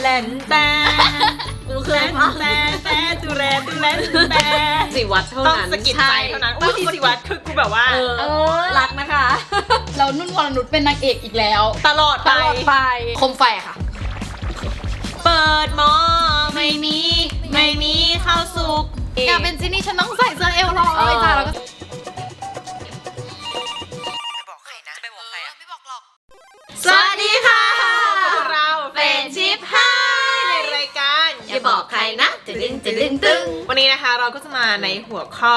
แลนแต่กูเคแลยนมาแต่แต่ตุเรตุเรนแต่สิวัดเท่าต้องนั้นสะกิดใจเท่านั้นอุ้ยที่สิวัตคือกูแบบว่าเออรักนะคะ เรานุ่นวรนุชเป็นนางเอกอีกแล้ว ตลอดไปลอดไปคมไฟค่ะ เปิดหมอไม่มีไม่มีข้าวสุกอยากเป็นจินนี่ฉันต้องใส่เสื้อเอวลอยจ้ะแล้วก็สวัสดีค่ะ 15 ในรายการอย่าบอกใครนะจะดึงจะดึงตึงวันนี้นะคะเราก็จะมาในหัวข้อ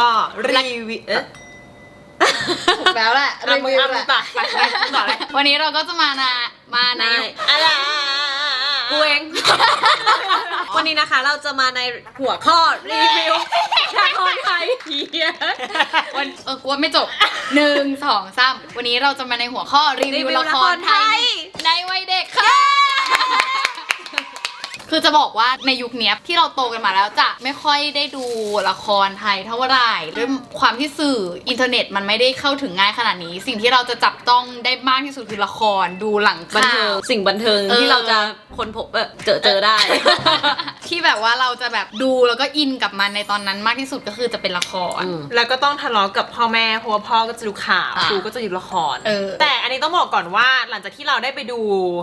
รีวิวถูกแล้วแหละรีวิวแหละไปต่อเลยวันนี้เราก็จะมานะมาในอะไรกูเองวันนี้นะคะเราจะมาในหัวข้อรีวิวละครไทยเฮียวันเออกลัวไม่จบหนึ่งสองสามวันนี้เราจะมาในหัวข้อรีวิวละครไทยในวัยเด็กค่ะ คือจะบอกว่าในยุคเนี้ยที่เราโตกันมาแล้วจะไม่ค่อยได้ดูละครไทยเท่าไหร่ด้วยความที่สื่ออินเทอร์เน็ตมันไม่ได้เข้าถึงง่ายขนาดนี้ สิ่งที่เราจะจับต้องได้มากที่สุดคือละครดูหลังบันข่าเทิงว สิ่งบันเทิงเออที่เราจะค้นพบเออเจอเจอได้ ที่แบบว่าเราจะแบบดูแล้วก็อินกับมันในตอนนั้นมากที่สุดก็คือจะเป็นละคร อืม แล้วก็ต้องทะเลาะกับพ่อแม่เพราะว่าพ่อก็จะดูข่าวอะครูก็จะดูละคร เออ แต่อันนี้ต้องบอกก่อนว่าหลังจากที่เราได้ไปดู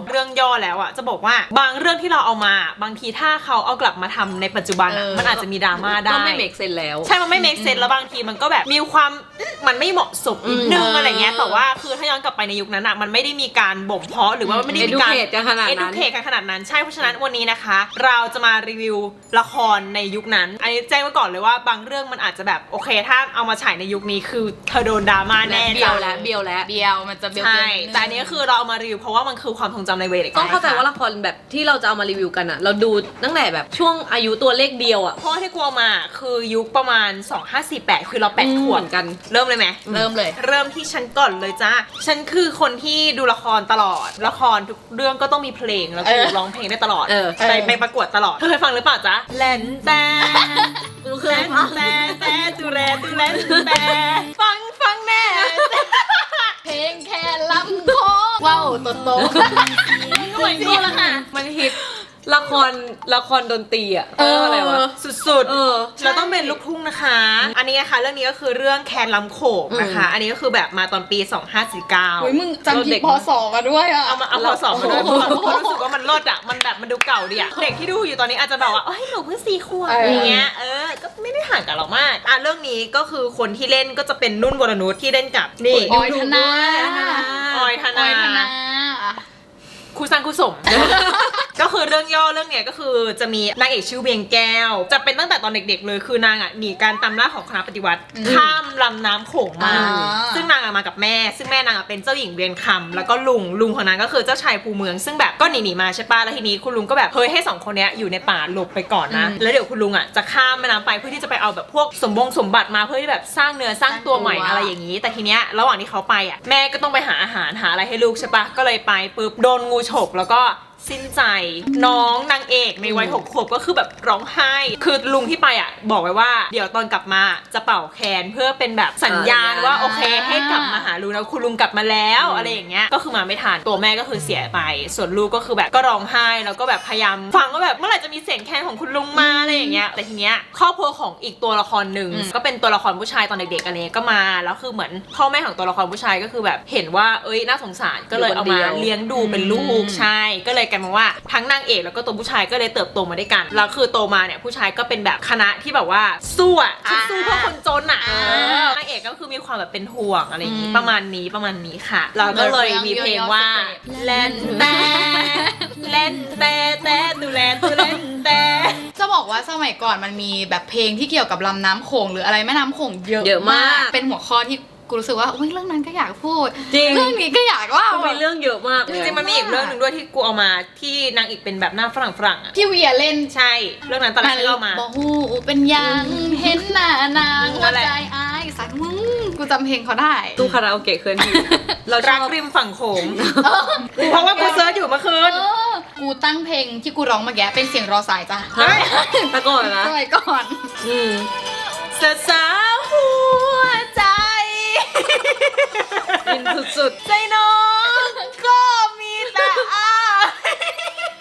เรื่องย่อแล้วอะจะบอกว่าบางเรื่องที่เราเอามาบางทีถ้าเขาเอากลับมาทำในปัจจุบันอะเออ มันอาจจะมีดราม่าได้ ก็ไม่เมกเซนแล้ว ใช่ มันไม่ make sense แล้วบางทีมันก็แบบมีความอื้อมันไม่เหมาะสมนิดนึงอืมอะไรเงี้ย แต่ว่าคือถ้าย้อนกลับไปในยุคนั้นอะมันไม่ได้มีการบ่มเพาะหรือว่าไม่ได้มีการ educate กันขนาดนั้น educate กันขนาดนั้น ใช่ เพราะฉะนั้นวันนี้นะคะ เราจะมารีวิวละครในยุคนั้น อันนี้แจ้งไว้ก่อนเลยว่าบางเรื่องมันอาจจะแบบโอเค ถ้าเอามาฉายในยุคนี้คือเธอโดนดราม่าแน่เบียวแล้วเบียวแล้วเบียวมันจะเบียวใช่ๆนิดนึงแต่อันนี้ก็คือเราเอามารีวิวเพราะว่ามันคือความทรงจำในเวทต้องเข้าใจว่าละครแบบที่เราจะเอามารีวิวกันอะเราดูตั้งแต่แบบช่วงอายุตัวเลขเดียวอะเพราะว่าที่กลัวมาคือยุคประมาณ 2548 คือเราแปดขวบเหมือนกัน เริ่มเลยไหมเริ่มเลย เริ่มที่ฉันก่อนเลยจ้าฉันคือคนที่ดูละครตลอด ละครทุกเรื่องก็ต้องมีเพลงแล้วกูเออร้องเพลงได้ตลอดเออ ไปไปประกวดตลอดเธอเคยฟังหรือเปล่าจ๊ะแลนแต่กูเคแลยนมาแต่แต่ตูแรตูแลนแต่ฟังฟังแน่เพลงแค่ลำโคงว้าวโตโตก็เหมือนกูละค่ะมันฮิต ละครละครดนตรีอะเอออะไรวะ สุดเออๆ เราต้องเป็นลูกทุ่งนะคะ อันนี้นะคะเรื่องนี้ก็คือเรื่องแคนลำโขงนะคะ อันนี้ก็คือแบบมาตอนปี 2549 โอ้ยมึงจำผิเด็ดกพศมาด้วยอะ เอามาเอาพอสอบมาด้วยเพราะว่าเพราะรู้สึกว่ามันเลิศอะ มันแบบมันดูเก่าดีอะ เด็กที่ดูอยู่ตอนนี้อาจจะแบบว่าเอ้ยหนูเพิ่งสี่ขวบเอออ อย่างเงี้ย เออ ก็ไม่ได้ห่างกันหรอกมาก อะเรื่องนี้ก็คือคนที่เล่นก็จะเป็นนุ่นวรนุชที่เล่นกับนี่ออยธนา ออยธอนา อยธนา ครูสังครูสม ก็คือเรื่องย่อเรื่องเนี้ยก็คือจะมีนางเอกชื่อเวียงแก้ว จะเป็นตั้งแต่ตอนเด็ก ๆ เลยคือนางอะหนีการตามล่าของคณะปฏิวัติ ข้ามลำน้ำโขงมา อ่า ซึ่งนางอะมากับแม่ ซึ่งแม่นางอะเป็นเจ้าหญิงเวียนคำแล้วก็ลุงลุงของนางก็คือเจ้าชายภูเมือง ซึ่งแบบก็หนีหนีมาใช่ปะแล้วทีนี้คุณลุงก็แบบเฮ้ยให้สองคนเนี้ยอยู่ในป่าหลบไปก่อนนะ อืม แล้วเดี๋ยวคุณลุงอะจะข้ามแม่น้ำไปเพื่อที่จะไปเอาแบบพวกสมบงสมบัติมาเพื่อที่แบบสร้างเนื้อสร้างตัวใหม่อะไรอย่างนี้ แต่ทีเนี้ยระหว่างที่เขาไปอะแม่ก็ต้องไปหาอาหารหาอะไรให้ลูกใช่ปะก็เลยไปปุ๊บโดนงูฉกแล้วก็ สิ้นใจ น้องนางเอกในวัยหกขวบก็คือแบบร้องไห้ คือลุงที่ไปอะ บอกไว้ว่า เดี๋ยวตอนกลับมาจะเป่าแคนเพื่อเป็นแบบสัญญาณว่าโอเคให้กลับมาหาลุงแล้วคุณลุงกลับมาแล้วอะไรอย่างเงี้ยก็คือมาไม่ทันตัวแม่ก็คือเสียไป ส่วนลูกก็คือแบบก็ร้องไห้แล้วก็แบบพยายามฟังว่าแบบเมื่อไหร่จะมีเสียงแคนของคุณลุงมาอะไรอย่างเงี้ยแต่ทีเนี้ยครอบครัวของอีกตัวละครหนึ่งอืมก็เป็นตัวละครผู้ชายตอนเด็กๆอะไรเงี้ยก็มาแล้วคือเหมือนพ่อแม่ของตัวละครผู้ชายก็คือแบบเห็นว่าเอ้ยน่าสงสารก็เลยเอามาเลี้ยงดูเป็นลูกใช่ก็เลยกลายมาว่าทั้งนางเอกแล้วก็ตัวผู้ชายก็เลยเติบโตมาด้วยกันแล้วคือโตมาเนี่ยผู้ชายก็เป็นแบบคณะที่แบบว่าสู้อะชุดสู้เพื่อคนจนอะอ่าเออนางเอกก็คือมีความแบบเป็นห่วงอะไรอย่างงี้อืมประมาณนี้ประมาณนี้ค่ะ เราก็เลยมีเพลงว่าเล่นแต่เล่นแต่แต่ดูแลดูเล่นแต่จะบอกว่าสมัยก่อนมันมีแบบเพลงที่เกี่ยวกับลำน้ำโขงหรืออะไรแม่น้ำโขงเยอะเยอะมาก เป็นหัวข้อที่ กูรู้สึกว่าอุ้ยเรื่องนั้นก็อยากพูด จริง เรื่องนี้ก็อยากเล่ามันมีเรื่องเยอะมากเลจยริงๆมันมีอีกเรื่องหนึ่งด้วยที่กูเอามาที่นางเอกเป็นแบบหน้าฝรั่งฝรั่งๆอะพี่เวียเล่นใช่ เรื่องนั้นตอนแรกที่เรามาบอกฮูเป็นยังเห็นหน้านางนั่หัวนแหละใจอายสักมึงกูจำเพลงเขาได้ตู้คาราโอเกะเคลื่อนที่เราชรัอกบริมฝั่งโขงเพราะว่ากูเซิร์ชอยู่เมื่อคืนเออกูตั้งเพลงที่กูร้องเมื่อกี้เป็นเสียงรอสายจ้ะเฮ้ยแตะก่อนนะสมัยก่อนอืมสาวสาวหัวใจ อินสุดใจน้องก็มีแต่อา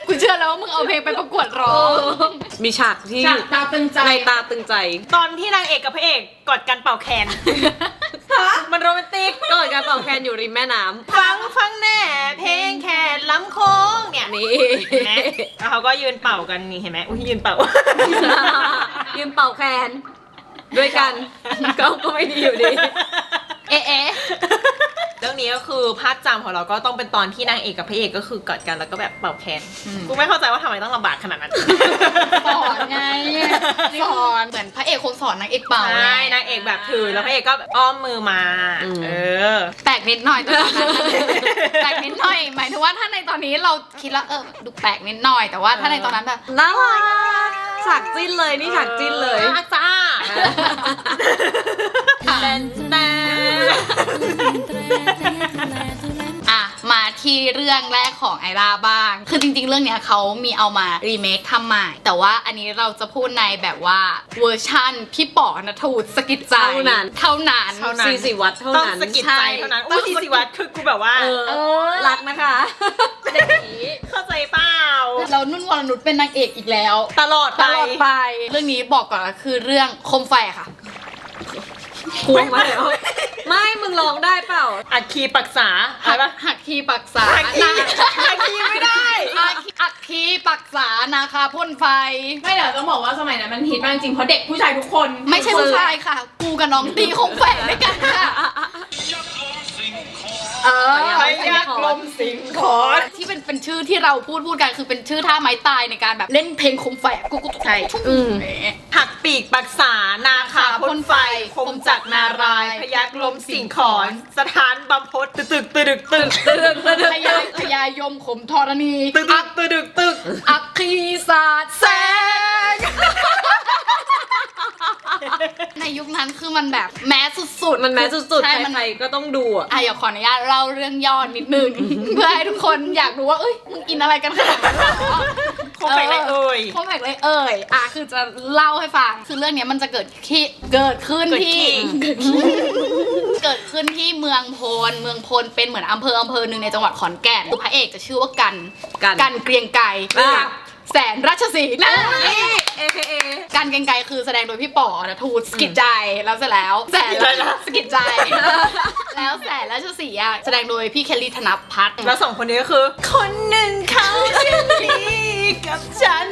กูเชื่อแล้วว่ามึงเอาเพลงไปประกวดร้อง มีฉากที่จากตาตึงใจ ในตาตึงใจ ตอนที่นางเอกกับพระเอกกอดกันเป่าแคนมันโรแมนติก ก็เกิดการเป่าแคนอยู่ริมแม่น้ฟังฟังแน่เพลงแคนล้ำโค้งเนี่ยำนี่ เห็นไหมแล้วเขาก็ยืนเป่ากันนี่เห็นไหมอุ้ยยืนเป่า ยืนเป่าแคนด้วยกัน ก็ก็ไม่ดีอยู่ดี เอ๊ะเอ๊ะเรื่องนี้ก็คือภาพจำของเราก็ต้องเป็นตอนที่นางเอกกับพระเอกก็คือกอดกันแล้วก็แบบเป่าแคนกูไม่เข้าใจว่าทำไมต้องลำบากขนาดนั้น สอนไงสอนเหมือนพระเอกคงสอนนางเอกเป่าใช่นางเอกแบบถือแล้วพระเอกก็แบบอ้อมมือมาอืมเออ แปลกนิดหน่อยแต่ตอนนั้นแปลกนิดหน่อยหมายถึงว่าถ้าในตอนนี้เราคิดแล้วเออดูแปลกนิดหน่อยแต่ว่าถ้าในตอนนั้นแบบน่ารักฉากจิ้นเลยนี่ฉากจิ้นเลยจ้า เรื่องแรกของไอราบ้าง คือจริง ๆ เรื่องเนี้ยเขามีเอามารีเมคทำใหม่ แต่ว่าอันนี้เราจะพูดในแบบว่าเวอร์ชั่นพี่ป๋อนะทูดสกิดใจ เท่านั้น เท่านั้นเท่านั้นซีสิวัตรเท่าต้องนั้นสะกิดใจเท่านั้นอุ้ยทีสิวัตรคือกูแบบว่า เออเออ รักนะคะ เด็กนี้เข้าใจเปล่า แล้วนุ่นวรนุชเป็นนางเอกอีกแล้ว ตลอดตไปลอดไป เรื่องนี้บอกก่อนก็คือเรื่องโคมไฟค่ะ พวงมาแล้วไม่มึงร้องได้เปล่า อัดคีย์ปรักษาอะไรปะหักคีปักษาหักคีย์นาหักคีย์ไม่ได้อักคีอักคีปักษานาคาพ่นไฟ ไม่เดี๋ยวต้องบอกว่าสมัยนั้นมันฮิตมากจริงๆเพราะเด็กผู้ชายทุกคน ไม่ใช่ผู้ชายค่ะ กูกับน้องตีโคมแฝงด้วยกันค่ะเออพยักลมสิงขอนที่เป็นเป็นชื่อที่เราพูดพูดกันคือเป็นชื่อท่าไม้ตายในการแบบเล่นเพลงโคมแฝกกูกูใช่อืม หักปีกปรักษา นาคาพ่นไฟ คมจักรนารายณ์พยักลมสิงขอน สถานบำพดตึกตึกตึกตึกตึกพยาพยายมขมธรณีตึกตึกตึกตึกอักคีศาสตร์แสง ในยุคนั้นคือมันแบบแม้สุดๆมันแม้สุดๆใช่ใคมันรๆก็ต้องดูอะ อะอยากขออนุญาตเล่าเรื่องย่อนิดนึง เพื่อให้ทุกคนอยากรู้ว่าเอ้ยมึงอินอะไรกันขนาดนั้นเหรอ คงไปเลยเอ่ยโคมแฝกเลยเอ่ย อะ คือจะเล่าให้ฟัง คือเรื่องเนี้ยมันจะเกิดที่เกิดขึ้นเกิดที่ ที่ เกิดขึ้นที่เมืองพลเมืองพลเป็นเหมือนอำเภออำเภอหนึ่งในจังหวัดขอนแก่นคือพระเอกจะชื่อว่ากันกันกันเกรียงไกรอ่ากับ แสนราชสีห์นะนี่ AKA กันเกรียงไกรคือแสดงโดยพี่ป๋อนะทูตสกิดใจแล้วเสร็จแล้วแสนสกิดใจนะสกิดใจ แล้วแสนราชสีห์อะแสดงโดยพี่เคลลี่ธนพัฒน์ แล้วสองคนนี้ก็คือ คนหนึ่งเขาชื่อนี้ กับฉัน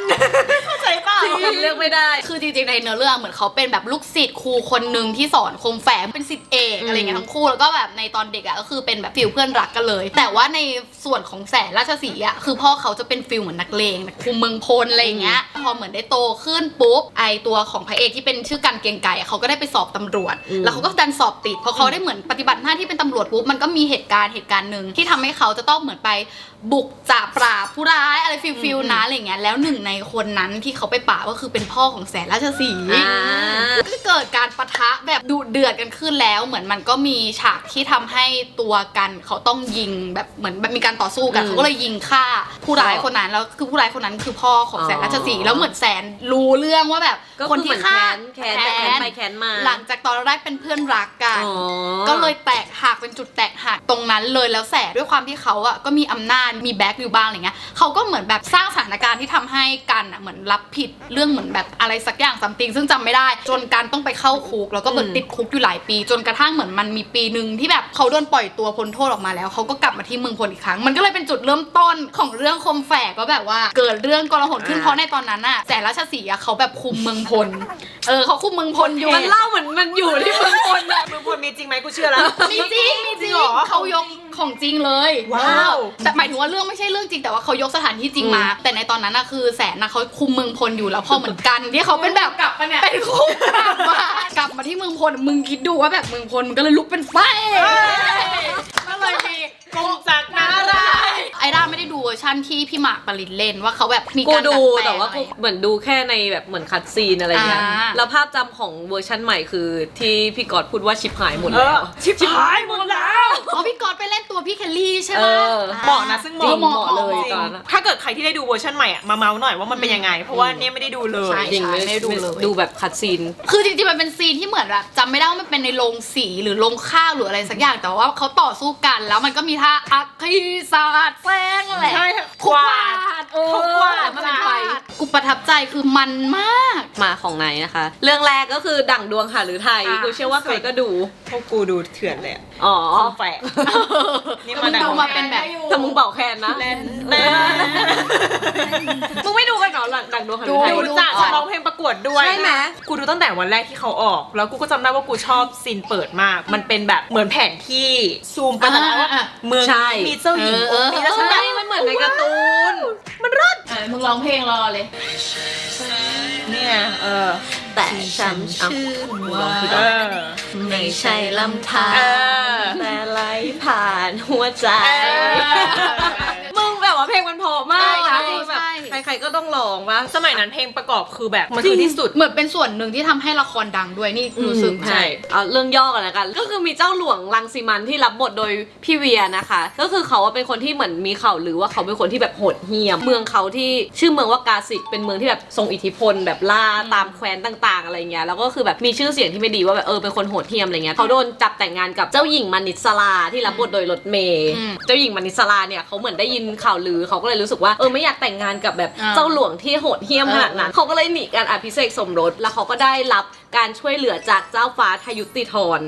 เข้าใจเปล่าเลือกไม่ได้ คือจริงๆในเนื้อเรื่องเหมือนเขาเป็นแบบลูกศิษย์ครูคนหนึ่งที่สอนโคมแฝงเป็นศิษย์เอกอะไรเงี้ยทั้งคู่แล้วก็แบบในตอนเด็กอะก็คือเป็นแบบฟิลเพื่อนรักกันเลย แต่ว่าในส่วนของแสนราชสีห์อะคือพ่อเขาจะเป็นฟิลเหมือนนักเลงคุมเมืองพลอะไรเงี้ยพอเหมือนได้โตขึ้นปุ๊บไอตัวของพระเอกที่เป็นชื่อกันเกียงไก่เขาก็ได้ไปสอบตำรวจ แล้วเขาก็ดันสอบติดพอเขาได้เหมือนปฏิบัติหน้าที่เป็นตำรวจปุ๊บมันก็มีเหตุการณ์เหตุการณ์หนึ่งที่ทำให้เขาจะต้องเหมือนไปบุกจับปราบผู้ร้ายอะไรฟิลฟิลนะอะไรเงี้ยแล้วหนึ่งในคนนั้นที่เขาไปปราบก็คือเป็นพ่อของแสนราชสีห์อ่า ก็เกิดการปะทะแบบดุเดือดกันขึ้นแล้ว เหมือนมันก็มีฉากที่ทำให้ตัวกันเขาต้องยิงแบบเหมือนแบบมีการต่อสู้กันอืมเขาก็เลยยิงฆ่าผู้ร้ายคนนั้นแล้วคือผู้ร้ายคนนั้นคือพ่อของแสนราชสีห์แล้วเหมือนแสนรู้เรื่องว่าแบบก็คนคือเหที่มือนฆ่าแค้นแค้นแต่แค้นไปแค้นมาหลังจากตอนแรกเป็นเพื่อนรักกัน อ๋อ ก็เลยแตกหักเป็นจุดแตกหักตรงนั้นเลยแล้วแสบด้วยความที่เขาอะก็มีอำนาจมีแบ็คอยู่บ้างอะไรเงี้ยเขาก็เหมือนแบบสร้างสถานการณ์ที่ทำให้กันอะเหมือนรับผิดเรื่องเหมือนแบบอะไรสักอย่างซัมติงซึ่งจำไม่ได้ จนกันต้องไปเข้าคุกแล้วก็เหมือนอืมติดคุกอยู่หลายปี จนกระทั่งเหมือนมันมีปีหนึ่งที่แบบเขาโดนปล่อยตัวพ้นโทษออกมาแล้วเขาก็กลับมาที่เมืองพลอีกครั้ง มันก็เลยเป็นจุดเริ่มต้นของเรื่องคมแฝกก็แบบว่าเกิดเรื่องกลาหนขึ้นเพราะในตอนนั้นอะแสนราชสีห์อะเขาแบบคุมเมืองพลเออเขาคุมเมืองพลอยู่มันเล่าเหมือนมันอยู่ที่เมืองพลอะมึงพลมีจริงไหมกูเชื่อแล้วมีจริงมีจริงเหรอเขายกของจริงเลยว้าวแต่หมายถึงว่าเรื่องไม่ใช่เรื่องจริงแต่ว่าเขายกสถานที่จริงมา แต่ในตอนนั้นนะคือแสนนะเขาคุมเมืองพลอยู่แล้วพอเหมือนกันที่เขาเป็นแบบกลับปะเนี่ยเป็นคุกกลับมากลับมาที่เมืองพลมึงคิดดูว่าแบบเมืองพลมันก็เลยลุกเป็นไฟก็เลยมี กงจักรนารายณ์ไอด้าไม่ได้ดูเวอร์ชันที่พี่หมากปรินเล่นว่าเขาแบบมีกูการดูดัดปลงแต่ว่าอะไรกูเหมือนดูแค่ในแบบเหมือนคัดซีนอะไรเงี้ยอ่า แล้วภาพจำของเวอร์ชันใหม่คือที่พี่กอดพูดว่าชิปหายหมดเอแล้อว ชิบหายหมดแล้วอ๋อพี่กอดไปเล่นตัวพี่เคลลี่ใช่ไหมเออ เหมาะนะซึ่งเหจริมาะงเหมาะเลยจริงตอนนั้นอะถ้าเกิดใครที่ได้ดูเวอร์ชันใหม่อะมาเมาส์หน่อยว่ามันเป็นยังไง เพราะว่าเนี่ยไม่ได้ดูเลย ใช่จริงไม่ไม่ได้ดูเลย ดูแบบคัดซีน คือจริงๆ มันเป็นซีนที่เหมือนแบบจำไม่ได้ว่ามันเป็นในโรงสีหรือโรงข้าวหรืออะไรสักอย่างแต่ว่าเขาต่อสู้กันแล้วมันก็มีท่าาอัคคีศาสตร์แฝงแหละใช่ขวาดเออขวาดมันเป็นไฟกูประทับใจคือมันมากมาของไหนนะคะ เรื่องแรกก็คือดั่งดวงหาหรือไทยอะกูเชื่อว่าใครก็ดู พวกกูดูเถื่อนเลยอะอ๋อคอมแฝกนี่มัมานดังดูมาเป็นแบบแต่มึงเป่าแคนนะแน่นแน่มึงไม่ดูกันเหรอหลังดั่งดวงหาหรือไทยดูจ้ะฉันร้องเพลงประกวดด้วยใช่ไหม กูดูตั้งแต่วันแรกที่เขาออก แล้วกูก็จำได้ว่ากูชอบซีนเปิดมาก มันเป็นแบบเหมือนแผนที่ซูมไปแต่ละว่าอ่าเมืองใช่ นี้มีเจ้าหญิงเออองค์นี้แล้วฉันแบบใช่มันเหมือนในการ์ตูน มันรอดเออมึงร้องเพลงรอเลย เนี่ยเออแต่ฉันชื่อว่าเออ ไม่ใช่ลำธารเออ แต่ไหลผ่านหัวใจ เออมึงแบบว่าเพลงมันเพอมากนะใรๆก็ต้องร้องว่าสมัยนั้นเพลงประกอบคือแบบมันคือที่สุด เหมือนเป็นส่วนหนึ่งที่ทำให้ละครดังด้วยนี่รู้สึกใช่เอาเรื่องย่อกันแล้วกัน ก็คือมีเจ้าหลวงรังสีมันที่รับบทโดยพี่เวียนะคะ ก็คือเขาว่าเป็นคนที่เหมือนมีข่าวหรือว่าเขาเป็นคนที่แบบโหดเหี้ยม เมืองเขาที่ชื่อเมืองว่ากาสิกเป็นเมืองที่แบบทรงอิทธิพล แบบล่าตามแคว้นต่างๆ อะไรเงี้ย แล้วก็คือแบบมีชื่อเสียงที่ไม่ดีว่าแบบเออเป็นคนโหดเหี้ยมอะไรเงี้ยเขาโดนจับแต่งงานกับเจ้าหญิงมานิสลาที่รับบทโดยรถเมย์ อืม เจ้าหญิงมานิสลาเนี่ยเขาเหมือนได้ยินข่าวลือเขาก็เลยรู้สึกว่าเออไม่อยากแต่งงานกับแบบอ่าเจ้าหลวงที่โหดเหี้ยมขนาดนั้นเขาก็เลยหนีการอภิเษกสมรสแล้วเขาก็ได้รับการช่วยเหลือจากเจ้าฟ้าทยุติธร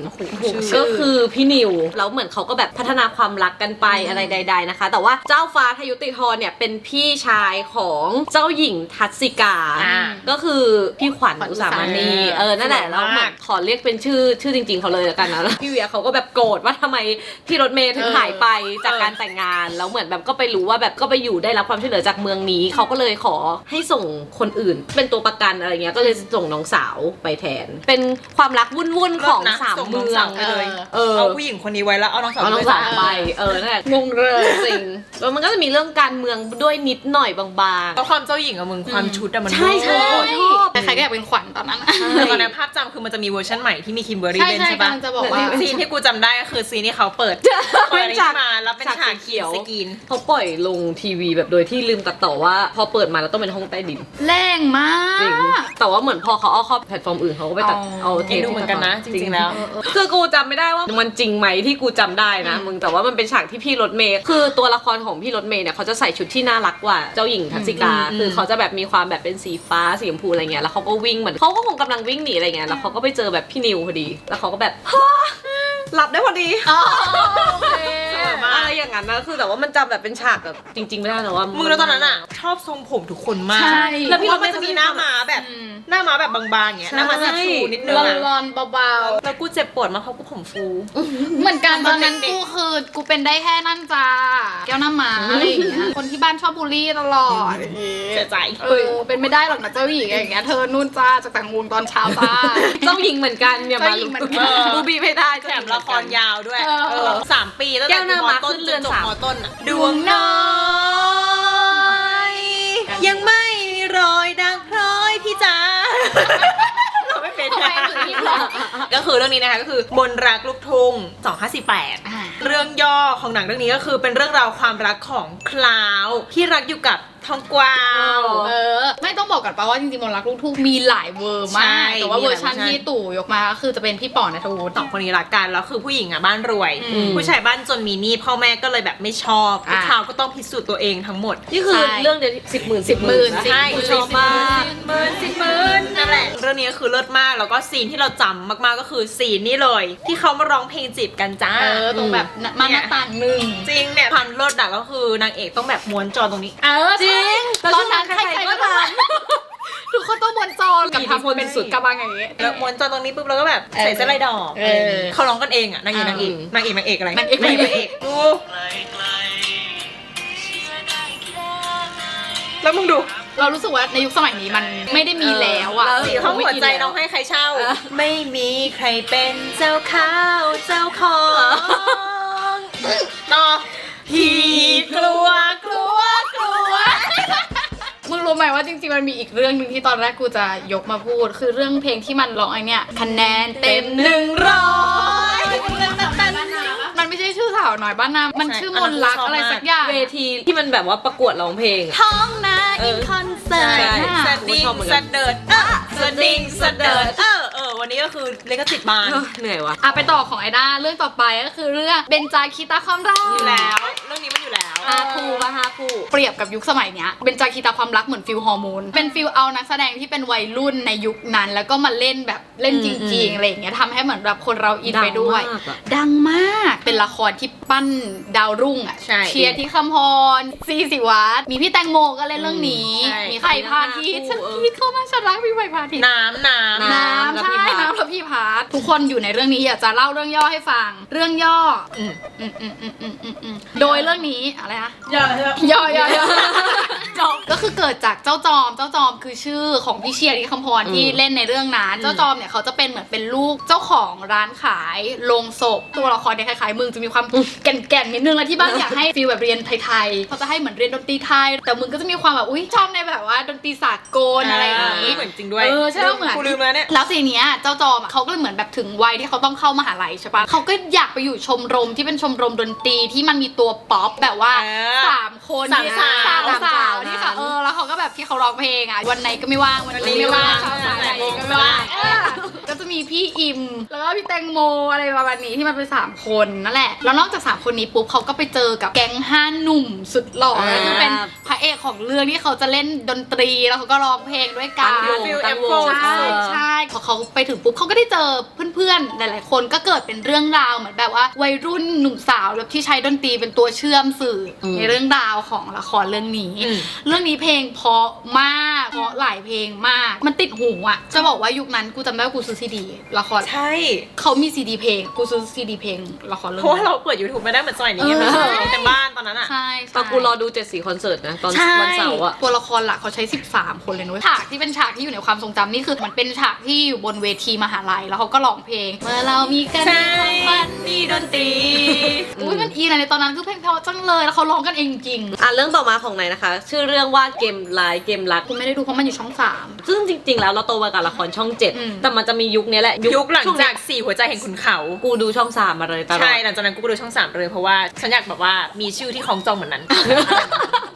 ก็คือพี่นิวแล้วเหมือนเขาก็แบบพัฒนาความรักกันไปอะไรใด ๆนะคะ แต่ว่าเจ้าฟ้าทยุติธรเนี่ยเป็นพี่ชายของเจ้าหญิงทัศสิกาอ่าก็คือพี่ขวัญขวัญอุสามณีอุสามณีเออนั่นแหละสวยมากแล้วเหมือนขอเรียกเป็นชื่อชื่อจริง ๆเขาเลยแล้วกันนะแล้วพี่เวียเขาก็แบบโกรธว่าทำไมพี่รถเมย์ถึงเออหายไปจากการแต่งงานแล้วเหมือนแบบก็ไปรู้ว่าแบบก็ไปอยู่ได้รับความช่วยเหลือจากเมืองนี้เขาก็เลยขอให้ส่งคนอื่น เป็นตัวประกันอะไรเงี้ยก็เลยส่งน้องสาวไปแทนเป็นความรักวุ่นๆของเลิศนะสามส่งน้เมืององสาวไปเลยเออเอาผู้หญิงคนนี้ไว้แล้วเอาน้องสาวเอาน้องไปสาวไปเออนั่นแหละงงเลยจริงแล้วมันก็จะมีเรื่องการเมืองด้วยนิดหน่อยบางๆแล้วความเจ้าหญิงอะมึงความชุดอะมันใช่ใช่โคตรชอบใครๆก็อยากเป็นขวัญตอนนั้นแต่ตอนนั้นภาพจำคือมันจะมีเวอร์ชันใหม่ที่มีคิมเบอร์รี่ใช่เล่นใช่ใช่ปะกำลังจะบอกว่าซีนที่กูจำได้ก็คือซีนที่เขาเปิดเปิดอันนี้ขึ้นมาแล้วเป็นฉากเขียวสกรีนเขาปล่อยลงทีวีแบบโดยที่ลืมตัดต่อว่า พอเปิดมาแล้วต้องเป็นห้องใต้ดินแรงมาจริงกแต่ว่าเหมือนพอเขาเอาเข้าแพลตฟอร์มอื่นเขาก็ไปตัดอ๋อเอาเทเอ็นปดูเหมือนกันนะ จริงๆแล้ว คือกูจำไม่ได้ว่ามันจริงไหมที่กูจำได้นะมึงแต่ว่ามันเป็นฉากที่พี่รถเมย์คือตัวละครของพี่รถเมย์เนี่ยเขาจะใส่ชุดที่น่ารักกว่าเจ้าหญิงทักษิกาอืมคือเขาจะแบบมีความแบบเป็นสีฟ้าสีชมพูอะไรเงี้ยแล้วเขาก็วิ่งเหมือนเขาก็คงกำลังวิ่งหนีอะไรเงี้ยแล้วเขาก็ไปเจอแบบพี่นิวพอดี แล้วเขาก็แบบฮ่าหลับได้พอดีอ๋อโอเค อะไรอย่างนั้นนะคือแต่ว่ามันจำแบบเป็นฉากแบบจริง ๆ ไม่ได้นะว่ามึมึงแล้วตอนนั้นอะชอบทรงผมทุกคนมาก ใช่ แล้วพี่รถมันจะมีหน้าม้าแบบ อืม หน้าม้าแบบบางๆอย่างเงี้ย หน้าม้าชัดชูนิดนึงลอนอะลอนๆเบาแล้วกูเจ็บปวดมากเพราะกูผมฟู ๆ เหมือนกันตอนนั้นเด็กๆกูคือกูเป็นได้แค่นั่นจ้าแก้วหน้าม้าอะไรอย่างเงี้ยคนที่บ้านชอบบูลลี่ตลอดเสียใจ เออเป็นไม่ได้หรอกนะเจ้าหญิงอย่างเงี้ยเธอนู่นจ้าจากต่างวงตอนเช้าจ้า เจ้าหญิงเหมือนกันเนี่ยมาเจ้าหญิงเหมือนกัน บูบีไม่ได้แถมละครยาวด้วยเออ เออสามปีตั้งแก้แต่วหน้าม้าต้ขึ้นเรือนจจบสามมต้นอะดวงน้อย ยังไม่มีรอยดังพร้อยพี่จ๋าเราไม่เป็นทำไมถึงมีหรอก็คือเรื่องนี้นะคะก็คือมนรักลูกทุ่งอ่า2548 เรื่องย่อของหนังเรื่องนี้ก็คือเป็นเรื่องราวความรักของคลาวที่รักอยู่กับทองกวาว เออ ไม่ต้องบอกกันปะว่าจริงๆมนต์รักลูกทุ่งมีหลายเวอร์มาใช่ก แต่ว่ามีหลายเวอร์ชันเวอร์ชัน ที่ตู่ยกมาก็คือจะเป็นพี่ป๋อนัทวุฒิ สองคนนี้รักกันแล้วคือผู้หญิงอะบ้านรวย อืมผู้ชายบ้านจนมีหนี้พ่อแม่ก็เลยแบบไม่ชอบอ่าคลาวก็ต้องพิสูจน์ตัวเองทั้งหมดนี่คือใช่ เรื่องเดียวสิบหมื่นสิบหมื่นนะสิบใช่กูชอบมากหมื่นสิบหมื่นนั่นแหละเรื่องนี้ก็คือเลิศมากแล้วก็ซีนที่เราจำมากๆก็คือซีนนี้เลย ที่เขามาร้องเพลงจีบกันจ้า เออ ตรงแบบมาหน้าต่างหนึ่งจริงเนี่ยพันเลิศอะก็คือนางเอกต้องแบบม้วนจอตรงนี้ เออจริงตอนนั้นแล้วใคช่วงนั้นรๆก็ใครๆก็ทำทุกคนต้องบนจอกับอิทธิพลทำเป็นสุสุดดกระบังอย่างงี้แล้วม้วนจอตรงนี้ปุ๊บแล้วก็แบบใส่เสื้อลายดอกเออ เขาร้องกันเองอะนางเอกนางเอกอืมนางเอกนางเอกอะไรนางเอกนางเอกดูแล้วมึงดู เรารู้สึกว่าในยุคสมัยนี้มันไม่ได้มีแล้วอะเออสีห้องหัวใจน้องให้ใครเช่าเออไม่มีใครเป็นเจ้าข้าวเจ้าของต่อพี่กลัวกลัวกลัวมึง รู้ไหมว่าจริงๆมันมีอีกเรื่องหนึ่งที่ตอนแรกกูจะยกมาพูด คือเรื่องเพลงที่มันร้องไอเนี่ยคะแนนเต็มหนึ่งร้อยมันไม่ใช่ชื่อสาวหน่อยบ้านนามันชื่อมนต์รักอะไรสักอย่างเวทีที่มันแบบว่าประกวดร้องเพลงอะท้องนาเออิอนคอนเสิร์ตใช่น่ะสกูดิ้งชอบเหมือนสกันเดิร์ดเออสดิ้งสเดิร์ดเออเออ วันนี้ก็คือเลกสิทธิ์บานเหนื่อยวะอะไปต่อของไอด้าเรื่องต่อไปก็คือเรื่องเบนจาคิตาความรักอยู่แล้ว เรื่องนี้มันอยู่แล้วฮาคูปะฮาคูเปรียบกับยุคสมัยเนี้ยเบนจาคีตาความรักเหมือนฟิลฮอร์โมนเป็นฟิลเอานักแสดงที่เป็นวัยรุ่นในยุคนั้น แล้วก็มาเล่นแบบเล่นจริงๆอะไรอย่างเงี้ยทำให้เหมือนแบบคนเราอินไปด้วย ดังมากอะดังมาก เป็นละครที่ปั้นดาวรุ่งอะใช่เชียร์ที่คำพรซีสิวัตรมีพี่แตงโมก็เล่นเรื่องนี้ ใช่มีไผ่พาทิตย์ฉันคิดเข้ามาฉันรักพี่ไผ่พาทิตย์ น้ำน้ำ น้ำแล้วใช่พี่พัดน้ำแล้วพี่พาร์ททุกคนอยู่ในเรื่องนี้อยากจะเล่าเรื่องย่อให้ฟัง เรื่องย่ออืมอืมอืมอืมอืมอืมอืมโดยเรื่องนี้อะไรนะอย่าอย่าย่อย่อย่อจอมก็คือเกิดจากเจ้าจอม เจ้าจอมคือชื่อของพี่เชียร์ที่คำพรที่อืมเล่นในเรื่องนั้น เจ้าจอมเนี่ยเขาจะเป็นเหมือนเป็นลูกเจ้าของร้านขายโรงศพตัวละครเนี่ยคล้ายๆมึงจะมีความแก่นๆนิดนึงแล้วที่บ้านอยากให้ฟีลแบบเรียนไทยๆเขาจะให้เหมือนเรียนดนตรีไทย แต่มึงก็จะมีความแบบอุ้ยชอบในแบบว่าดนตรีสากลอะไรอย่างนี้เหมือนจริงด้วยเออใช่เหมือนกูลืมแล้วเนี่ยแล้วทีเนี้ยเจ้าจอมอะเขาก็เลยเหมือนแบบถึงวัยที่เขาต้องเข้ามหาลัยใช่ปะเขาก็อยากไปอยู่ชมรมที่เป็นชมรมดนตรีที่มันมีตัวป๊อปแบบว่าเออสามคนสามสาวสามสาวสามสาวที่เขานั้นเออแล้วเขาก็แบบที่เขาร้องเพลงอะวันไหนก็ไม่ว่างวันนี้ไม่ว่างวันนี้เช้าสายไม่ไหนว่างก็ไม่ว่างเออก็ จะมีพี่อิม แล้วก็พี่แตงโมอะไรประมาณนี้ที่มันเป็นสามคนนั่นแหละ แล้วนอกจากสามคนนี้ปุ๊บเขาก็ไปเจอกับแก๊งห้าหนุ่มสุดหล่อก็คือเป็นพระเอกของเรื่องที่เขาจะเล่นดนตรีแล้วเขาก็ร้องเพลงด้วยกัตั้นงวงฟิลตั้งว F4 งใช่ใช่พอเขาไปถึงปุ๊บเขาก็ได้เจอเพื่อนๆหลาย ๆ คนก็เกิดเป็นเรื่องราวเหมือนแบบว่าวัยรุ่นหนุ่มสาวแบบที่ใช้ดนตรีเป็นตัวเชื่อมสื่ออมในเรื่องราวของละครเรื่องนี้อืมเรื่องนี้เพลงเพราะมากเพราะหลายเพลงมาก มันติดหูอะจะบอกว่ายุคนั้นกูจำได้ว่ากูซื้อซีดีละครใช่ เขามีซีดีเพลงกูซื้อซีดีเพลงละครเรื่องเพราะว่านี้เราเปิด YouTube ไม่ได้เหมือนสมัยนี้ไงเออมันเต็มบ้านตอนนั้นอะ ใช่ ใช่ตอนกูรอดูเจ็ดสีคอนเสิร์ตนะ ตอนใช่ วันเสาร์อะ ตัวละครหลักเขาใช้ 13 คนเลยนุ้ยฉากที่เป็นฉากที่อยู่ในความทรงจำนี่คือมันเป็นฉากที่อยู่บนเวทีมหาลัยแล้วเขาก็ร้องเพลง เมื่อเรามีกันใช่มีความฝันมีดนตรีอุ้ยมันอีนะในตอนนั้นคือเพลงเพราะจังเลยแล้วเขาร้องกันเองจริงอะเรื่องต่อมาของไหนนะคะ ชื่อเรื่องว่าเกมไลน์เกมรัก คุณไม่ได้ดูเพราะมันอยู่ช่องสาม ซึ่งจริง ๆ แล้วเราโตมากับละครช่องเจ็ดอืม แต่มันจะมียุคเนี้ยแหละยุคหลังช่วเนี้จายกสี่หัวใจแห่งขุนเขา กูดูช่องสามมาเลยตลอด ใช่ หลังจากนั้นกูก็ดูช่องสามเลยเพราะว่า ฉันอยากแบบว่ามีชื่อที่คล้องจองเหมือนนั้น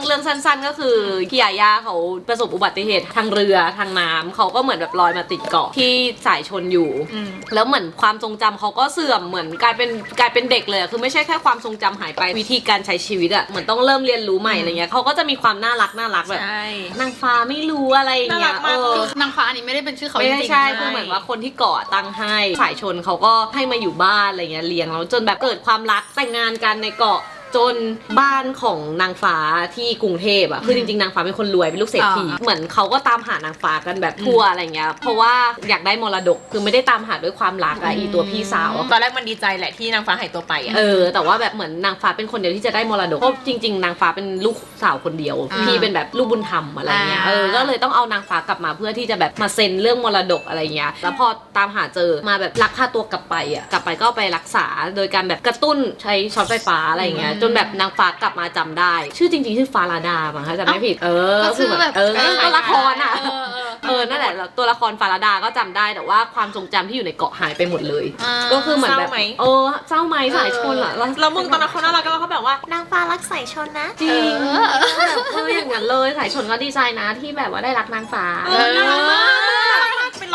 เรื่องสั้นๆก็คือพี่ยาย่าเขาประสบอุบัติเหตุทางเรือทางน้ำเขาก็เหมือนแบบลอยมาติดเกาะที่สายชนอยู่ อืม แล้วเหมือนความทรงจำเขาก็เสื่อมเหมือนกลายเป็นกลายเป็นเด็กเลยอะคือไม่ใช่แค่ความทรงจำหายไปวิธีการใช้ชีวิตอะเหมือนต้องเริ่มเรียนรู้ใหม่อะไรเงี้ยเขาก็จะมีความน่ารักน่ารักแบบใช่นางฟ้าไม่รู้อะไรอย่างเงี้ยน่ารักมากเออ คือนางฟ้าอันนี้ไม่ได้เป็นชื่อเขาไม่จได้ริงๆใช่นะคือเหมือนว่าคนที่เกาะตั้งให้สายชนเขาก็ให้มาอยู่บ้านอะไรเงี้ยเลี้ยงแล้วจนแบบเกิดความรักแต่งงานกันในเกาะ จนบ้านของนางฟ้าที่กรุงเทพอะคือจริงๆนางฟ้าเป็นคนรวยเป็นลูกเศรษฐีเหมือนเขาก็ตามหานางฟ้ากันแบบทั่วอะไรเงี้ยเพราะว่าอยากได้มรดกคือไม่ได้ตามหาด้วยความรักอะอีตัวพี่สาวอะตอนแรกมันดีใจแหละที่นางฟ้าหายตัวไปอะเออ แต่ว่าแบบเหมือนนางฟ้าเป็นคนเดียวที่จะได้มรดกเพราะจริง ๆ นางฟ้าเป็นลูกสาวคนเดียวอ่าพี่เป็นแบบลูกบุญธรรมอะไรเงี้ยอ่าเออก็เลยต้องเอานางฟ้ากลับมาเพื่อที่จะแบบมาเซ็นเรื่องมรดกอะไรเงี้ยแล้วพอตามหาเจอมาแบบลักพาตัวกลับไปอะกลับไปก็ไปรักษาโดยการแบบกระตุ้นใช้ช็อตไฟฟ้าอะไรเงี้ยจนแบบนางฟ้ากลับมาจำได้ ชื่อจริงๆ ชื่อฟาราดามั้งคะจำไม่ผิด เออก็ชื่อแบบเออก็ละครอะเออเออเออ นั่นแหละแล้วตัวละครฟาราดาก็จำได้แต่ว่าความทรงจำที่อยู่ในเกาะหายไปหมดเลยอ่าก็คือเหมือนแบบเศร้าไหมเออเศร้าไหมสายชนอะแล้วมึงตอนนั้นเขาน่ารักกันแล้วเขาแบบว่า นางฟ้ารักสายชนนะ จริงเออ แบบเอออย่างนั้นเลยสายชนก็ดีใจนะที่แบบว่าได้รักนางฟ้าเออน่ารักมาก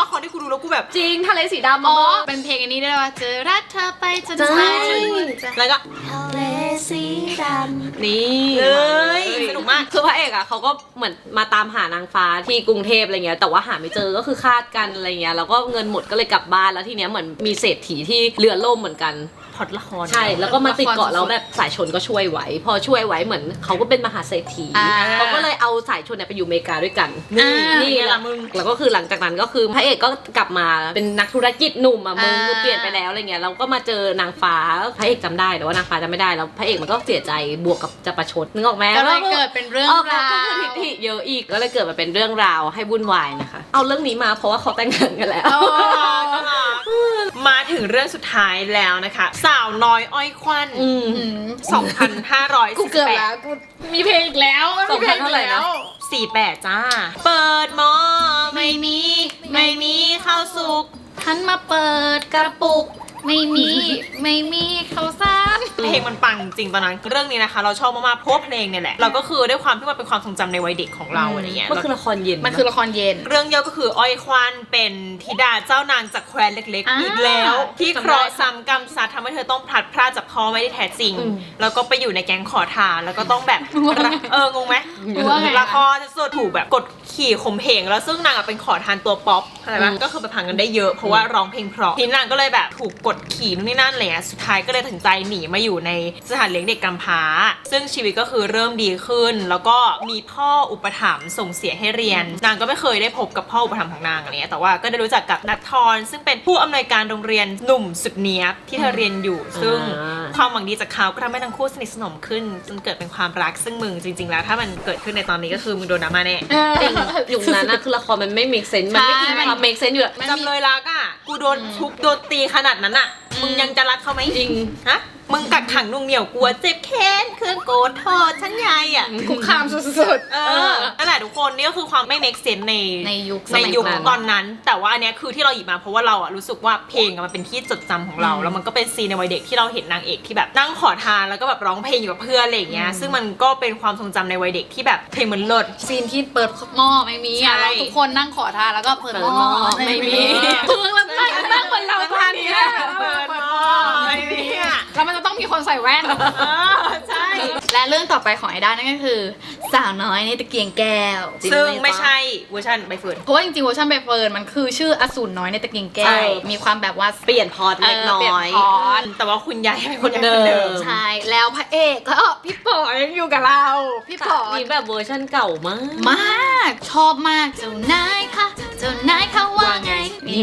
ละครที่กูดูแล้วกูแบบ จริงทะเลสีดำอ๋มาอบอกเป็นเพลงอันนี้ด้วยว่าเจอรักเธอไปจนใช่สายจนหมดใจแล้วก็ทะเลสีดำนี่เอ้ยสนุกมากคือพระเอกอะเขาก็เหมือนมาตามหานางฟ้าที่กรุงเทพอะไรเงี้ยแต่ว่าหาไม่เจอก็คือคาดกันอะไรเงี้ยแล้วก็เงินหมดก็เลยกลับบ้านแล้วทีเนี้ยเหมือนมีเศรษฐีที่เรือล่มเหมือนกันพล็ อตละครใช่ แล้วก็มาติดเกาะละครแล้วแบบสายชนก็ช่วยไว้ พอช่วยไว้เหมือนเขาก็เป็นมหาเศรษฐีอ่า เขาก็เลยเอาสายชนเนี่ยไปอยู่อเมริกาด้วยกันอ่านี่ไงแหล่ะละมึมึงงแล้วก็คือหลังจากนั้นก็คือพระเอกก็กลับมาเป็นนักธุรกิจหนุ่มอะมึงอ่า คือเปลี่ยนไปแล้วอะไรเงี้ยเราก็มาเจอนางฟ้าพระเอกจำได้แต่ว่านางฟ้าจำไม่ได้แล้วพระเอกมันก็เสียใจบวกกับจะประชดนึกออกไหมก็เลยเกิดเป็นเรื่องเออราก็วคือทิฐิเยอะอีกก็เลยเกิดมาเป็นเรื่องราวให้วุ่นวายนะคะ เอาเรื่องนี้มาเพราะว่าเขาแต่งงานกันแล้วเออ มาถึงเรื่องสุดท้ายแล้วนะคะ สาวน้อยอ้อยควันอืมอืม2,548กูเกิดแล้วกูมีเพลงอีกแล้วสองพันเท่าไหร่นะ48จ้า เปิดหมอไม่มี ไม่มีข้าวสุกทันมาเปิดกระปุก ไม่มีไม่มีข้าวสารเพลงมันปังจริงตอนนั้นเรื่องนี้นะคะ เราชอบมากๆเพราะว่าเพลงเนี่ยแหละเราก็คือด้วยความที่มันเป็นความทรงจำในวัยเด็กของเราอะไรเงี้ยมันคือละครเย็นมันคือละครเย็น เรื่องย่อก็คืออ้อยควานเป็นธิดาเจ้านางจากแคว้นเล็กอ่าๆอีกแล้ว ที่จำได้เคราะห์ซ้ำกรรมซัดทำให้เธอต้องพลัดพรากจากพ่อไม่ได้แท้จริง อืมแล้วก็ไปอยู่ในแก๊งขอทานแล้วก็ต้องแบบรักเอองงไหมว่าไงละครจะสุดถูกแบบกดขี่ข่มเหงแล้วซึ่งนางอะเป็นขอทานตัวป๊อปเข้าใจปะก็คือไปพังกันได้เยอะเพราะว่าร้องเพลงเพราะทีนี้นางก็เลยแบบถูกกดขี่นู่นนี่นั่นอะไรเงี้ยสุดท้ายก็เลยตัดสินใจหนีมาอยู่ในสถานเลี้ยงเด็กกำพร้า ซึ่งชีวิตก็คือเริ่มดีขึ้น แล้วก็มีพ่ออุปถัมภ์ส่งเสียให้เรียน นางก็ไม่เคยได้พบกับพ่ออุปถัมภ์ของนางอะไรเงี้ยแต่ว่าก็ได้รู้จักกับนัททรซึ่งเป็นผู้อำนวยการโรงเรียนหนุ่มสุดเนี้ยบที่เธอเรียนอยู่ ซึ่งอ่าความหวังดีจากเขาก็ทำให้ทั้งคู่สนิทสนมขึ้นจนเกิดเป็นความรักซึ่งมึงจริง ๆ แล้วถ้ามันเกิดขึ้นในตอนนี้ก็คือมึงโดนน้ำมาแน่จริงยุคนั้นนะคือละครมันไม่ make sense มันไม่มีใช่ความ make sense อยู่อะจำเลยรักอะกูโดนทุบโดนตีขนาดนั้นอะมึงยังจะรักเขาไหมจริง ฮะ มึงกักขังนุ่งเหนียวกลัวเจ็บแค้นเครื่องโกรธโทษฉันยายอะ คุกคามสุดเออ นั่นแหละทุกคนนี่ก็คือความไม่ make sense ในในยุคในยุคสมัยนั้นตอนนั้น แต่ว่าอันเนี้ยคือที่เราหยิบมาเพราะว่าเราอะรู้สึกว่าเพลงอะมันเป็นที่จดจำของเรา แล้วมันก็เป็นซีนในวัยเด็กที่เราเห็นนางเอกที่แบบนั่งขอทานแล้วก็แบบร้องเพลงอยู่กับเพื่อนอะไรอย่างเงี้ย ซึ่งมันก็เป็นความทรงจำในวัยเด็กที่แบบเพลงมันเลิศ ซีนที่เปิดหม้อไม่มีใช่อะเราทุกคนนั่งขอทานแล้วก็เปิดหม้อเปิดหม้อไม่มีเพิ่งเรา นั่งนั่งเหมือนเราทานเนี่ยเปิดหม้อไอ้เนี่ยแล้วมันจะต้องมีคนใส่แว่น เออใช่ และเรื่องต่อไปของไอด้านั่นก็คือ สาวน้อยในตะเกียงแก้วจริงซึ่งไหมไม่ปะใช่เวอร์ชันใบเฟิร์นเพราะว่าจริงๆเวอร์ชันใบเฟิร์นมันคือชื่ออสูรน้อยในตะเกียงแก้ใช่วมีความแบบว่าเปลี่ยนพอร์ตเล็กน้เปลี่ยอนยพอร์ตแต่ว่าคุณยายเป็นคนเดิมใช่แล้วพระเอกก็พี่ป๋อยังอยู่กับเรา พี่ป๋อมีแบบเวอร์ชันเก่ามาก มากชอบมากเจ้านายค่ะเจ้านายค่ะว่าไงนี่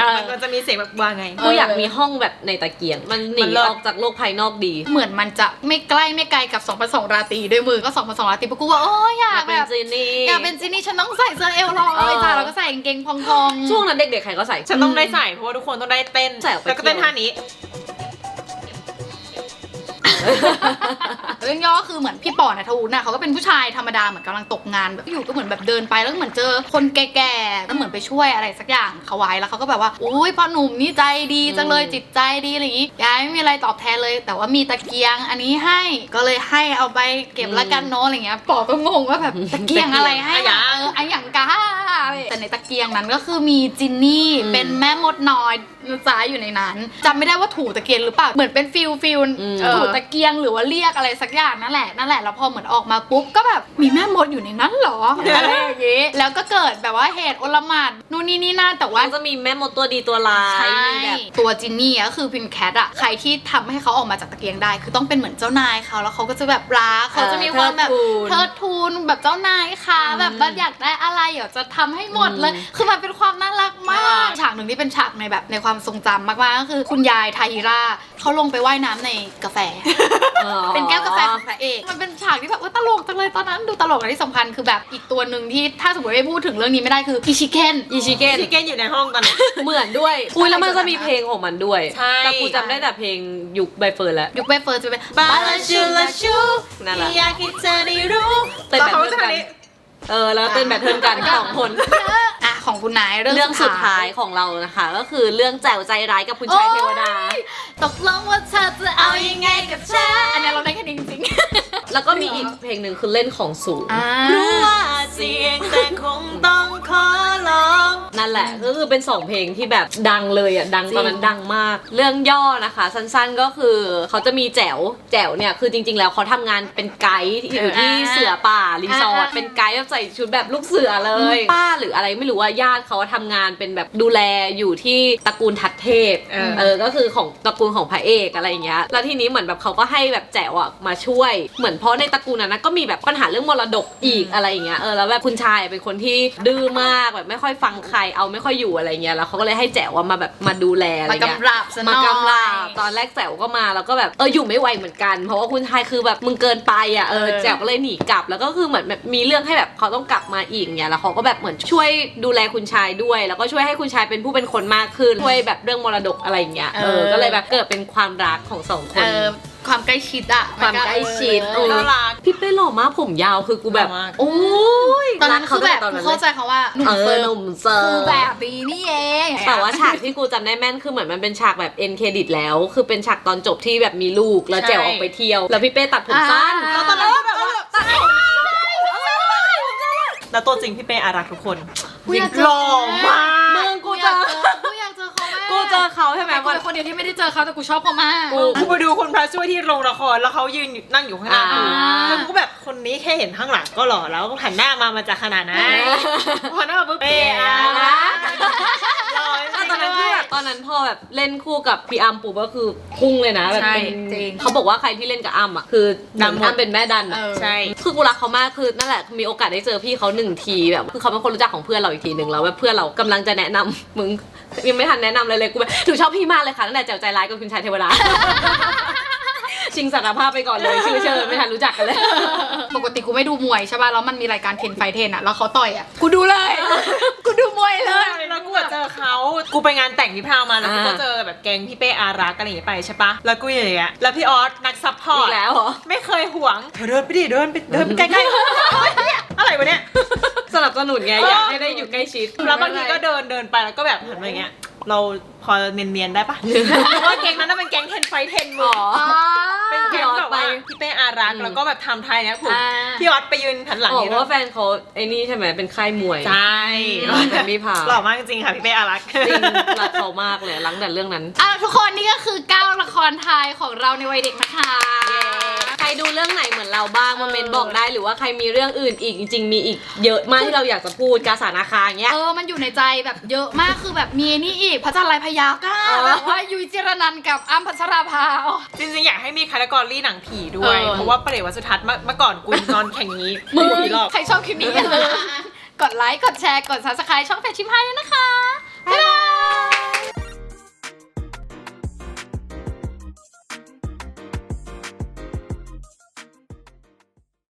เออมันก็จะมีเสียงแบบว่าไงกูอยากมีห้องแบบในตะเกียง มันหนีมันเลิศออกจากโลกภายนอกดี เหมือนมันจะไม่ใกล้ไม่ไกลกับ2 2 0ราตรีด้วยมือก็2 2 0ราตรีปุ๊บกูว่าโอ้ยอยากเป็แบนบจีนี่ อยากเป็นจินี่ฉันต้องใส่เสื้อเอวลอยเออจ้าแล้วก็ใส่กางเกงพองๆ ช่วงนั้นเด็กๆใครก็ใส่ ฉันต้องได้ใส่เพราะว่าทุกคนต้องได้เต้นใส่ออกไปแล้วก็เต้นเที่ยว ท่านี้ เรื่องย่อก็คือเหมือนพี่ปอนัทวุฒิน่ะเขาก็เป็นผู้ชายธรรมดาเหมือนกำลังตกงานแบบอยู่ก็เหมือนแบบเดินไปแล้วเหมือนเจอคนแก่ๆแล้วเหมือนไปช่วยอะไรสักอย่างเขาไว้แล้วเขาก็แบบว่าอุ้ยพ่อหนุ่มนี่ใจดีจังเลยจิตใจดีอะไรอย่างงี้ยายไม่มีอะไรตอบแทนเลย แต่ว่ามีตะเกียงอันนี้ให้ก็เลยให้เอาไปเก็บละกันเนาะอะไรเงี้ยปอก็งงว่าแบบตะเกียงอะไรให้อะหยังเอออะอย่างกาแต่ในตะเกียงนั้นก็คือมีจินนี่เป็นแม่มดน้อยนะจ๊ะอยู่ในนั้นจำไม่ได้ว่าถูตะเกียงหรือเปล่าเหมือนเป็นฟิลฟิลอืม ถูตะเกียงหรือว่าเรียกอะไรสักอย่างนั่นแหละนั่นแหละแล้วพอเหมือนออกมาปุ๊บก็แบบมีแม่มดอยู่ในนั้นเหรออะไรอย่างงี้แล้วก็เกิดแบบว่าเหตุโอลหม่านนู่นนี่นี่นั่นแต่ว่า มันจะมีแม่มดตัวดีตัวร้าย ใช่มีแบบ ตัวจินนี่อะก็คือพิมแคทอะใครที่ทำให้เขาออกมาจากตะเกียงได้ คือต้องเป็นเหมือนเจ้านายเขาแล้วเขาก็จะแบบรักเขาจะมีความแบบเทิดทูนเทิดทูนแบบเจ้านายค่ะ แบบว่าอยากได้อะไรเดี๋ยวจะทำให้หมดเลย คือมันเป็นความน่ารักมาก ฉากหนึ่งที่เป็นฉากในแบบในความทรงจำมากๆก็คือคุณยายทาฮิราเขาลงไปว่ายน้ำในกาแฟอ๋อเป็นแก้วกาแฟของพระเอก มันเป็นฉากที่แบบว่าตลกจังเลยตอนนั้นดูตลกและที่สำคัญคือแบบอีกตัวหนึ่งที่ถ้าสมมติไม่พูดถึงเรื่องนี้ไม่ได้คืออิชิเคนอิชิเกน ชิเก้นอยู่ในห้องตอนนี้เหมือนด้วย อุ้ยแล้วมันจะมีเพลงของมันด้วย ใช่ แต่กูจำได้แต่เพลงยุคใบเฟิร์นแล้วยุคใบเฟิร์นจะเป็น บาลาชูลาชูนั่นแหละ อยากให้เธอได้รู้เต้นแบบเพื่อนกัน เออแล้วเต้นแบบเทิร์นกันสองคนอะของคุณนายเรื่องเรื่องสุดท้ายของเรานะคะ ก็คือเรื่องแจ๋วใจร้ายกับคุณชายเทวดา ตกลงว่าเธอจะเอายังไงกับฉันอันนี้เราได้แค่นี้จริง แล้วก็มีอีกเพลงหนึ่งคือเล่นของสูงๆอ่ารู้ว่าเสียงแต่คงต้องขอลอง นั่นแหละก็คือเป็นสองเพลงที่แบบดังเลยอะดังตอนนั้นดังมาก เรื่องย่อนะคะ สั้นๆก็คือเขาจะมีแจ๋วแจ๋วเนี่ยคือจริง ๆ แล้วเขาทำงานเป็นไกด์ที่อยู่ที่เสือป่ารีสอร์ทเป็นไกด์แบบใส่ชุดแบบลูกเสือเลย ป้าหรืออะไรไม่รู้ว่าญาติเขาทำงานเป็นแบบดูแลอยู่ที่ตระกูลทัดเทพเออ เออก็คือของตระกูลของพระเอกอะไรอย่างเงี้ยแล้วทีนี้เหมือนแบบเขาก็ให้แบบแจ๋วอะมาช่วยเหมือนเพราะในตระกูลนั้นนะก็มีแบบปัญหาเรื่องมรดกอีกอะไรอย่างเงี้ยเออแล้วแบบคุณชายเป็นคนที่ดื้อมากแบบไม่ค่อยฟังใครเอาไม่ค่อยอยู่อะไรเงี้ยแล้วเขาก็เลยให้แจ๋วอะมาแบบมาดูแลอะไรมาเงี้ยกำราบซะหน่มาอยกำลาบตอนแรกแจ๋วก็มาแล้วก็แบบเอออยู่ไม่ไหวเหมือนกัน เพราะว่าคุณชายคือแบบมึงเกินไปอะเออเออ แจ๋วก็เลยหนีกลับ แล้วก็คือเหมือนแบบมีเรื่องให้แบบเขาต้องกลับมาอีกเนี่ยแล้วเขาก็แบบเหมือนช่วยดูแลคุณชายด้วย แล้วก็ช่วยให้คุณชายเป็นผู้เป็นคนมากขึ้นช่วยแบบเรื่องมรดกอะไรอย่างเงี้ยเออก็เลยแบบเกิดเป็นความรักของสองคเอน อ ความใกล้ชิดอะความใกล้ชิดเออน่ารักพี่เป้หล่อมากผมยาวคือกูแบบหล่อมากโอ้ยตอนนั้นรักคือแบบตอนนั้นเข้าใจเขาว่าหนุ่เอมอเฟิร์หนุ่มเซิร์คือฟแบบนี้นี่เองแต่ว่าฉากที่กูจำได้แม่นคือเหมือนมันเป็นฉากแบบเอ็นเครดิตแล้ว คือเป็นฉากตอนจบที่แบบมีลูกแล้วใช่แจ๋วออกไปเที่ยว แล้วพี่เป้ตัดผมสั้นอ่าแล้วตอนนั้นก็แบบว่าแล้วตัวจริงพี่เป้อารักทุกคนกูอยากเจอหล่อมากมึงกูเจอกูอยาก เจอเขามากกูเจอเขาใช่ไหมแต่กูวันเป็นคนเดียวที่ไม่ได้เจอเขาแต่กูชอบเขามาก กูกูไปดูคุณพระช่วยที่โรงละครแล้วเขายืนอยู่นั่งอยู่ข้างหน้าอ่า แล้วกูก็แบบคนนี้แค่เห็นข้างหลังก็หล่อแล้วหันหน้ามามันจะขนาดไหนพอหน้ามาปุ๊บเป้อารักหล่อจแต่ริงตอนนั้นๆคือด้วยแบบตอนนั้นพอแบบเล่นคู่กับพี่อัมปุ๊บก็คือพุ่งเลยนะแบบใช่เป็นจริงเขาบอกว่าใครที่เล่นกับอัมอะคือเหมือนดังหมด อัมเป็นแม่ดันอะเออ ใช่ คือกูรักเขามากคือนั่นแหละมีโอกาสได้เจอพี่เขาหนึ่งทีแบบคือเขาเป็นคนรู้จักของเพื่อนเราอีกทีหนึ่งแล้วแบบเพื่อนเรากำลังจะแนะนำมึง ยังไม่ทันแนะนำเลยเลยกูแบบถือชอบพี่มากเลยค่ะตั้งแต่แจ๋วใจร้ายกับคุณชายเทวดา ชิงสารภาพไปก่อนเลยชื่อเชิญไม่ทันรู้จักกันเลย ปกติกูไม่ดูมวยใช่ป่ะแล้วมันมีรายการเทนไฟเทนอะแล้วเขาต่อยอะกูดูเลย กูดูมวยเลย แล้วกูอะเจอเขากูไปงานแต่งพี่พราวมาแล้วกูก็อ่าเจอแบบแก๊งพี่เป้อารักอะไรอย่างเงี้ยไปใช่ปะแล้วกูอย่างเงี้ยแล้วพี่ออสนักซัพพออีร์ตกแล้วเหรอ ไม่เคยหวงเธอเดินไปดิเดินไปเดินไปใกล้ๆอะไรวะเนี่ยสนับสนุนไงอยากให้ได้อยู่ใกล้ชิดแล้วบางทีก็เดินเดินไปแล้วก็แบบหันมาอย่างเงี้ยเราพอเนียนๆได้ปะเพราะว่าแก๊งนั้นน่ะเป็นแก๊งเทนไฟเทนมึงเป็นแก๊งแบบว่าพี่เป้อารั กอืมแล้วก็แบบทำไทยเนี่ยผมอ่าพี่ออสไปยืนหันหลังอ๋อนี่เพราะว่าแฟนเขาไอ้นี่ใช่ไหมเป็นค่ายมวยใช่อืมเป็นพี่พาวหล่อมากจริงๆค่ะพี่เป้อารักจริงรักเขามากเลยรักแต่เรื่องนั้นอะทุกคนนี่ก็คือเก้าละครไทยของเราในวัยเด็กนะคะใคร ดูเรื่องไหนเหมือนเราบ้างมาเมนบอกได้หรือว่าใครมีเรื่องอื่นอีกจริง ๆ มีอีกเยอะมากที่เราอยากจะพูดกาสานาคาอย่างเงี้ย เออ มันอยู่ในใจแบบเยอะมากคือแบบมีนี่อีกพระจันทร์ลายพยาก้าเออ แบบว่ายุ้ยจิรนันท์กับอ้ำพัชราภาจริงๆ อยากให้มีคาแรคเตอรี่หนังผีด้วย เออ เพราะว่าประเดชวัสสุทัศน์เมื่อเมื่อก่อนกูนอนแข่งนี้มึงผีหลอก ใครชอบคลิปนี้กันเลย กดไลค์ กดแชร์ กด subscribe ช่องแฟชชิมพายด้วยนะคะ บ๊ายบาย